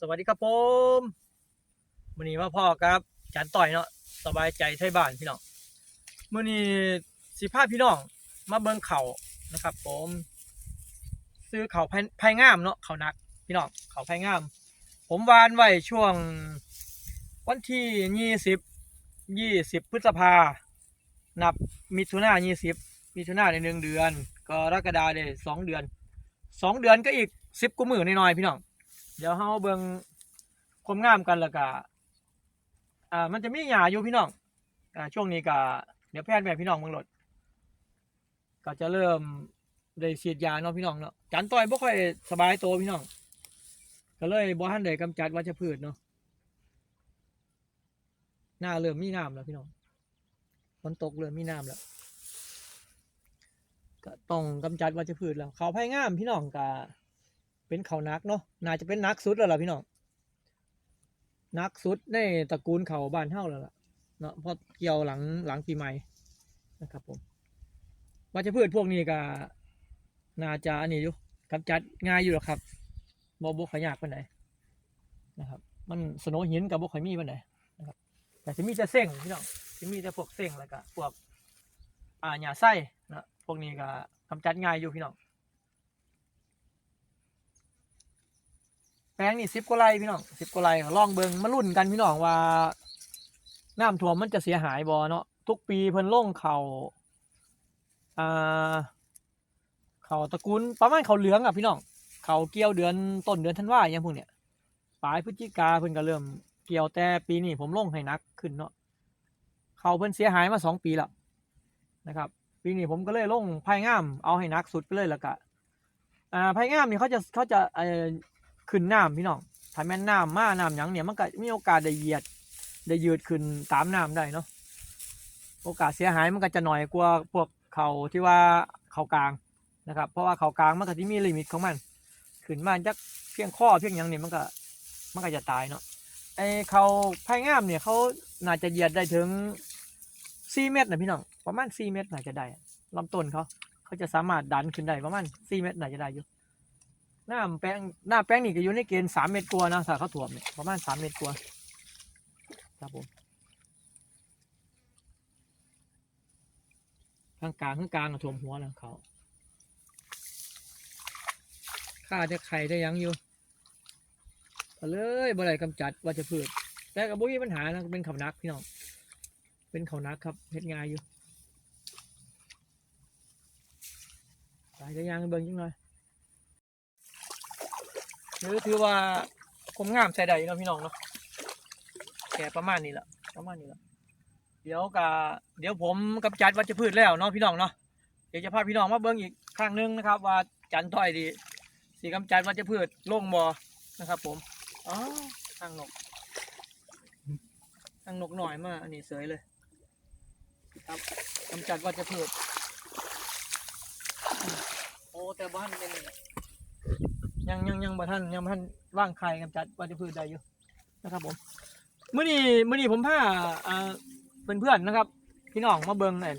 สวัสดีครับผมวันนี้มาพ่อครับจันต่อยเนาะสบายใจไทยบ้านพี่น้องมื่อนี้สิพาพี่น้องมาเบิ่งเขานะครับ ผม ซื้อเขาไผ่ไผ่งามเนาะเขานัก พี่น้องเขาไผ่งาม ผมวานไว้ช่วง วันที่ยี่สิบยี่สิบพฤษภานับมิถุนายี่สิบมิถุนาในหนึ่งเดือนกรกฎาได้สองเดือนสองเดือนก็อีกสิบกว่ามือน้อยๆพี่น้อง เดี๋ยวเฮาเบิ่งความงามกันแล้วก็อ่ามันจะมีหญ้าอยู่พี่น้องอ่าช่วงนี้ก็เดี๋ยวแพทย์แม่พี่น้องเมืองรถก็จะเริ่มได้ฉีดยาเนาะพี่น้องเนาะจันต้อยบ่ค่อยสบายตัวพี่น้อง ก็เลยบ่ทันได้กำจัดวัชพืชเนาะหน้าเริ่มมีน้ำแล้วพี่น้องฝนตกเริ่มมีน้ำแล้วก็ต้องกำจัดวัชพืชแล้วเขาวไผ่งามพี่น้องก็ เป็นเขานักเนาะน่าจะเป็นนักสุดแล้วล่ะพี่น้องนักสุดในตระกูลเขาบ้านเฮ้าแล้วล่ะเนาะเพอเกี่ยวหลังหลังปีใหม่นะครับผมวัชพืชพวกนี้ก็น่าจะอันนี้อยู่กำจัดง่ายอยู่หรอกครับบ่บ่ขยากไปานนะครับ มันสโนหินกับบ่ข่มีไปานนะครับแต่สิมีแต่เส้งพี่น้องสิมีแต่พวกเส้งแล้วก็พวกอ่าหญ้าไส้นะพวกนี้ก็กำจัดง่ายอยู่พี่น้อง แปลงนี่สิบกว่าไร่พี่น้องสิบกว่าไร่ลองเบิงมารุ่นกันพี่น้องว่าน้ำท่วมมันจะเสียหายบ่เนาะทุกปีเพิ่นลงเขาอ่าเขาตระกูลประมาณเขาเหลืองอะพี่น้องเขาเกี่ยวเดือนต้นเดือนธันวาอย่างพวกเนี้ยปลายพฤศจิกาเพิ่นก็เริ่มเกี่ยวแต่ปีนี้ผมลงให้นักขึ้นเนาะเขาเพิ่นเสียหายมาสองปีแล้วนะครับ ปีนี้ผมก็เลยลงไผ่งามเอาให้นักสุดไปเลยแล้วก็อ่าไผ่งามนี่เขาจะเขาจะเอ่อ ขึ้นน้ำพี่น้องถ้าแม่นน้ำมาน้ำหยังเนี่ยมันก็มีโอกาสได้เหยียดได้ยืดขึ้นตามน้ำได้เนาะโอกาสเสียหายมันก็จะหน้อยกว่าพวกเขาที่ว่าเขากลางนะครับ เพราะว่าเขากลางมันก็ที่มีลิมิตของมัน ขึ้นมาจักเพียงข้อเพียงหยังเนี่ยมันก็มันก็จะตายเนาะไอเขาไผ่งามเนี่ยเขาน่าจะเหยียดได้ถึงสี่เมตรนะพี่น้องประมาณสี่เมตรน่าจะได้ลำต้นเขาเขาจะสามารถดันขึ้นได้ประมาณสี่เมตรน่าจะได้อยู่ หน้ำแป้งหน้าแป้งนี่ก็อยู่ในเกณฑ์สามเมตรกว่านะถ้าเขาถ่วมเนี่ยประมาณสามเมตรกว่าครับผมทางกลางข้างกลางก็ถ่วมหัวแล้วเขาข้าจะไข่ได้ยังอยู่เอาเลยบ่ได้กำจัดวัชพืชแต่กับบุ้ยปัญหานะเป็นเขานักพี่น้องเป็นเขานักครับเฮ็ดงานอยู่ตายได้ยังเบิ่งจังเล คือถือว่าผมงามใส่ได้เนาะพี่น้องเนาะแค่ประมาณนี้แหละประมาณนี้แหละเดี๋ยวกะเดี๋ยวผมกำจัดวัชพืชแล้วเนาะพี่น้องเนาะเดี๋ยวจะพาพี่น้องมาเบิ่งอีกครั้งหนึงนะครับ ว่าจันต้อยดีสีกำจัดวัชพืชลงบ่นะครับ ผมอ๋อทางนกทางนกหน่อยมากอันนี้เสยเลย ครับกำจัดวัชพืชโอ้แต่บ้านเป็น ยังยังยังบ่ท่านยังบ่ท่านว่างใครกำจัดวัชพืชได้อยู่นะครับผมเมื้อนี้เมื้อนี้ผมพาอ่าเพื่อนนะครับ พี่น้องมาเบิ่งอัน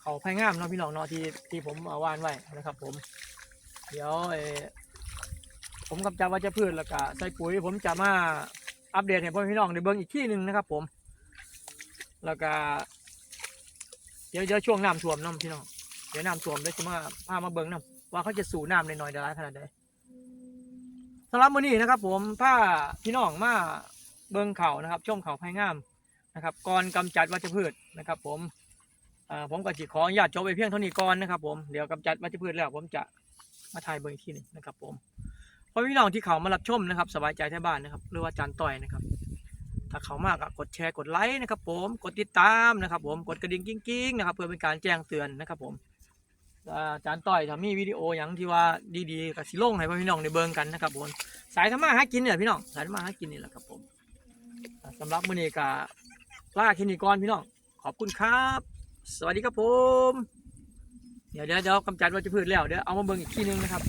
เขาไผ่งามเนาะพี่น้องเนาะที่ที่ผมเอาวานไว้นะครับ ผม เดี๋ยวเออผมกำจัดวัชพืชแล้วก็ใส่ปุ๋ยผมจะมาอัปเดตให้พ่อพี่น้องได้เบิ่งอีกที่หนึ่งนะครับ ผม แล้วก็เดี๋ยวเดี๋ยวช่วงน้ำท่วมเน้ำพี่น้องเดี๋ยวน้ำท่วมได้จะมาพามาเบิ่งน้ำ ว่าเขาจะสูน้ำในน้อยได้ร้ายขนาดใดสำหรับมื้อนี้นะครับ ผมผ้าพี่น้องมาเบิงเขานะครับชมเขาไผ่งามนะครับก่อนกำจัดวัชพืชนะครับ ผมผมก็จิขออนุญาตจบไปเพียงเท่านี้ก่อนนะครับ ผมเดี๋ยวกำจัดวัชพืชแล้ว ผมจะมาถ่ายเบิงอีกทีหนึงนะครับ ผมพอพี่น้องที่เขามารับชมนะครับ สบายใจแท้บ้านนะครับหรือว่าจานต่อยนะครับ ถ้าเขามากกดแชร์กดไลค์นะครับ ผมกดติดตามนะครับ ผมกดกระดิ่งกิ้งๆนะครับ เพื่อเป็นการแจ้งเตือนนะครับ ผม อาจารย์ต่อยถ้ามีวิดีโออย่างที่ว่าดีๆกับสิลงให้พี่น้องในเบิ่งกันนะครับผมสายธรรมะหากินเนี่ยพี่น้องสายธรรมะหากินนี่แหละครับผมอ่าสำหรับมื้อนี้ก็ลาแค่นี้ก่อนพี่น้องขอบคุณครับ สวัสดีครับผม เดี๋ยวเดี๋ยวเดี๋ยวกำจัดวัชพืชแล้วเดี๋ยวเอามาเบิ่งอีกทีนึงนะครับ